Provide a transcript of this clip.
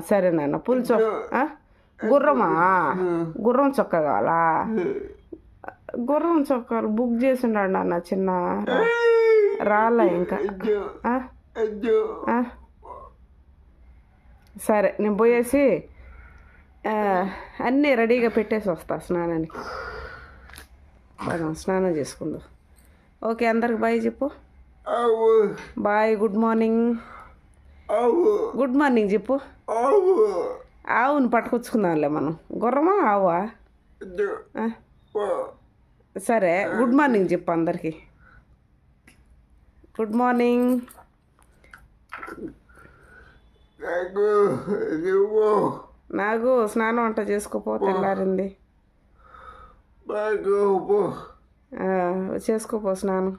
సరే నాన్న పులి చొక్క ఆ? గుర్రమా? గుర్రం చొక్క కావాలా? గుర్రం చొక్కాలు బుక్ చేసిండాడు నాన్న చిన్న రాలే ఇంకా? సరే నేను పోయేసి అన్నీ రెడీగా పెట్టేసి వస్తా స్నానానికి. స్నానం చేసుకుందాం. ఓకే అందరికి బాయ్ చెప్పు. Bye good morning. Good morning చెప్పు. ఆవు. ఆవుని పట్టుకొచ్చుకుందాంలే మనం. గుర్రమా ఆవా? సరే గుడ్ మార్నింగ్ చెప్పు అందరికి. Good morning. నాకు స్నానం వంట చేసుకోపో తెల్లారింది. చేసుకోపో స్నానం.